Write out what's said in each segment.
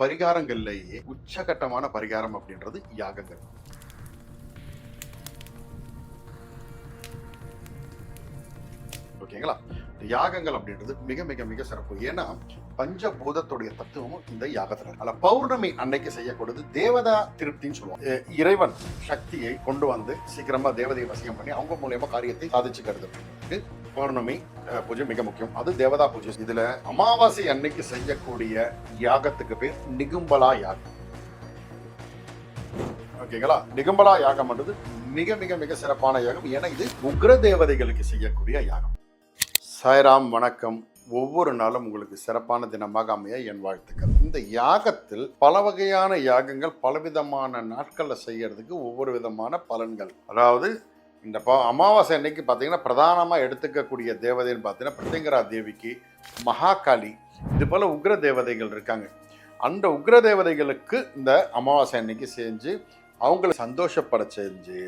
பரிகாரங்கள்லேயே உச்சகட்டமான பரிகாரம் அப்படின்றது யாகங்கள். ஓகேங்களா? யாகங்கள் அப்படின்றது மிக மிக மிக சிறப்பு. ஏன்னா பஞ்சபூதத்துடைய தத்துவமும் இந்த யாகத்துல அல்ல பௌர்ணமி அன்னைக்கு செய்யக்கூடியது தேவதா திருப்தின்னு சொல்லுவாங்க. இறைவன் சக்தியை கொண்டு வந்து சீக்கிரமா தேவதையை வசியம் பண்ணி அவங்க மூலியமா காரியத்தை சாதிச்சுக்கிறது. பௌர்ணமி பூஜை மிக முக்கியம். அது தேவதா பூஜை. இதுல அமாவாசை அன்னைக்கு செய்யக்கூடிய யாகத்துக்கு பேர் நிகும்பலா யாகம். ஓகேங்களா? நிகும்பலா யாகம்ன்றது மிக மிக மிக சிறப்பான யாகம். ஏன்னா இது உக்ர தேவதைகளுக்கு செய்யக்கூடிய யாகம். சாய்ராம் வணக்கம். ஒவ்வொரு நாளும் உங்களுக்கு சிறப்பான தினமாக அமைய என் வாழ்த்துக்கள். இந்த யாகத்தில் பல வகையான யாகங்கள் பலவிதமான நாட்களில் செய்யறதுக்கு ஒவ்வொரு விதமான பலன்கள். அதாவது இந்த ப அமாவாசை அன்னைக்கு பார்த்தீங்கன்னா பிரதானமாக எடுத்துக்கக்கூடிய தேவதைன்னு பார்த்தீங்கன்னா பிரத்யங்கரா தேவிக்கு மகாகாளி இது போல் உக்ர தேவதைகள் இருக்காங்க. அந்த உக்ர தேவதைகளுக்கு இந்த அமாவாசை அன்னைக்கு செஞ்சு அவங்கள சந்தோஷப்பட செஞ்சு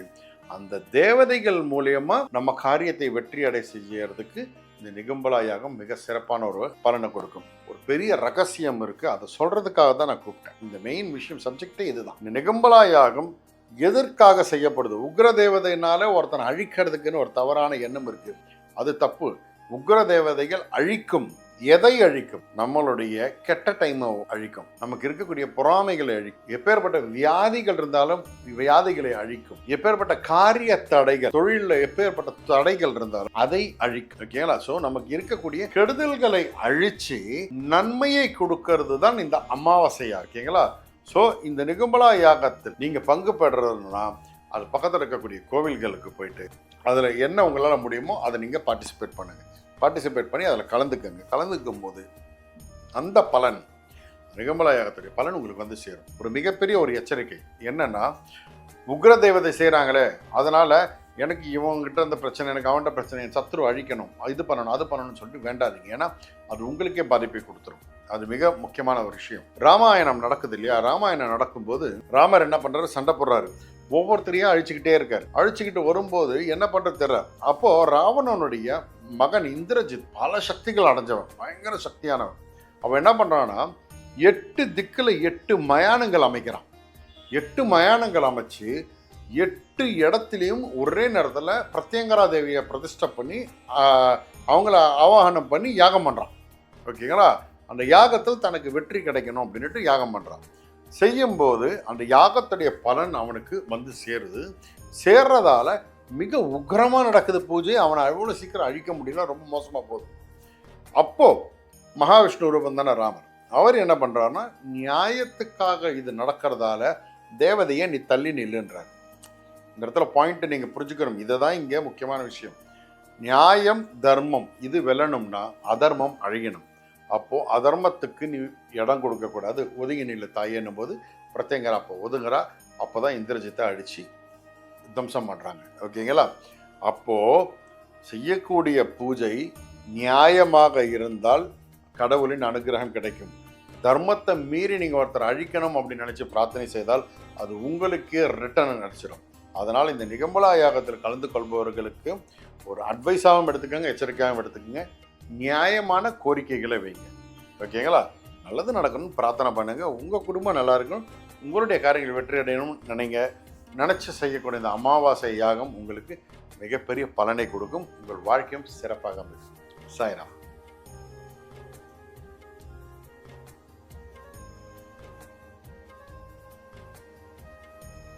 அந்த தேவதைகள் மூலயமா நம்ம காரியத்தை வெற்றி அடை செய்யறதுக்கு இந்த நிகம்பலா யாகம் மிக சிறப்பான ஒரு பலனை கொடுக்கும். ஒரு பெரிய ரகசியம் இருக்குது அதை சொல்கிறதுக்காக தான் நான் கூப்பிட்டேன். இந்த மெயின் விஷயம் சப்ஜெக்டே இதுதான். இந்த நிகம்பலா யாகம் எதற்காக செய்யப்படுது? உக்ர தேவதையினால ஒருத்தனை அழிக்கிறதுக்குன்னு ஒரு தவறான எண்ணம் இருக்கு. அது தப்பு. உக்ர தேவதைகள் அழிக்கும். எதை அழிக்கும்? நம்மளுடைய கெட்ட டைமை அழிக்கும். நமக்கு இருக்கக்கூடிய பொறாமைகளை அழிக்கும். எப்பேற்பட்ட வியாதிகள் இருந்தாலும் வியாதிகளை அழிக்கும். எப்பேற்பட்ட காரிய தடைகள் தொழிலில் எப்பேற்பட்ட தடைகள் இருந்தாலும் அதை அழிக்கும். ஓகேங்களா ஸோ நமக்கு இருக்கக்கூடிய கெடுதல்களை அழிச்சு நன்மையை கொடுக்கறது தான் இந்த அமாவாசையா? ஓகேங்களா ஸோ இந்த நிகும்பலா யாகத்தில் நீங்கள் பங்கு பெறதுன்னா அது பக்கத்தில் இருக்கக்கூடிய கோவில்களுக்கு போயிட்டு அதில் என்ன உங்களால் முடியுமோ அதை நீங்கள் பார்ட்டிசிபேட் பண்ணுங்கள் பார்ட்டிசிபேட் பண்ணி அதில் கலந்துக்கங்க. கலந்துக்கும் போது அந்த பலன் நிகம்பலா யாகத்துடைய பலன் உங்களுக்கு வந்து சேரும். ஒரு மிகப்பெரிய ஒரு எச்சரிக்கை. என்னென்னா உக்ர தெய்வத்தை செய்கிறாங்களே அதனால் எனக்கு இவங்ககிட்ட இருந்த பிரச்சனை எனக்கு அவன்கிட்ட பிரச்சனை என் சத்ரு அழிக்கணும் இது பண்ணணும் அது பண்ணணும்னு சொல்லிட்டு வேண்டாதீங்க. ஏன்னா அது உங்களுக்கே பாதிப்பை கொடுத்துரும். அது மிக முக்கியமான ஒரு விஷயம். ராமாயணம் நடக்குது இல்லையா? ராமாயணம் நடக்கும்போது ராமர் என்ன பண்றாரு? சண்டை போடுறாரு. ஒவ்வொருத்தரையும் அழிச்சுக்கிட்டே இருக்கார். அழிச்சுக்கிட்டு வரும்போது என்ன பண்ணுறது தெரியல. அப்போ ராவணனுடைய மகன் இந்திரஜித் பல சக்திகள் அடைஞ்சவன். பயங்கர சக்தியானவன். அவன் என்ன பண்ணுறான்னா எட்டு திக்குல எட்டு மயானங்கள் அமைக்கிறான். எட்டு மயானங்கள் அமைச்சு எட்டு இடத்துலையும் ஒரே நேரத்தில் பிரத்யங்கரா தேவியை பிரதிஷ்டை பண்ணி அவங்கள ஆவாகனம் பண்ணி யாகம் பண்ணுறான் ஓகேங்களா? அந்த யாகத்தில் தனக்கு வெற்றி கிடைக்கணும் அப்படின்ட்டு யாகம் பண்ணுறான் செய்யும்போது அந்த யாகத்துடைய பலன் அவனுக்கு வந்து சேருது. சேர்றதால மிக உக்ரமாக நடக்குது பூஜை. அவனை அவ்வளோ சீக்கிரம் அழிக்க முடியல ரொம்ப மோசமாக போகுது. அப்போது மகாவிஷ்ணு ரூபம் தானே ராமர் அவர் என்ன பண்ணுறாருன்னா நியாயத்துக்காக இது நடக்கிறதால தேவதையை நீ தள்ளி நில்லுன்றார். இந்த இடத்துல பாயிண்ட்டு நீங்கள் புரிஞ்சுக்கணும். இதுதான் இங்கே முக்கியமான விஷயம். நியாயம் தர்மம் இது வெல்லணும்னா அதர்மம் அழியணும். அப்போது அதர்மத்துக்கு நீ இடம் கொடுக்கக்கூடாது ஒதுங்கி நில தாயேன்னும் போது பிரத்யங்கரா அப்போ ஒதுங்குறா. அப்போதான் இந்திரஜித்தை அடித்து துவம்சம் பண்ணுறாங்க ஓகேங்களா? அப்போ செய்யக்கூடிய பூஜை நியாயமாக இருந்தால் கடவுளின் அனுகிரகம் கிடைக்கும். தர்மத்தை மீறி நீங்கள் ஒருத்தர் அழிக்கணும் அப்படின்னு நினச்சி பிரார்த்தனை செய்தால் அது உங்களுக்கே ரிட்டர்ன் நினச்சிடும் அதனால் இந்த நிகம்பலா யாகத்தில் கலந்து கொள்பவர்களுக்கு ஒரு அட்வைஸாகவும் எடுத்துக்கோங்க எச்சரிக்கையாகவும் எடுத்துக்கோங்க. நியாயமான கோரிக்கைகளை வைங்க. ஓகேங்களா? நல்லது நடக்கணும்னு பிரார்த்தனை பண்ணுங்க. உங்கள் குடும்பம் நல்லா இருக்கணும். உங்களுடைய காரியங்கள் வெற்றி அடையணும்னு நினைங்க. நினச்சி செய்யக்கூடிய இந்த அமாவாசை யாகம் உங்களுக்கு மிகப்பெரிய பலனை கொடுக்கும். உங்கள் வாழ்க்கையும் சிறப்பாக அமைக்கும் சாய்ராம்.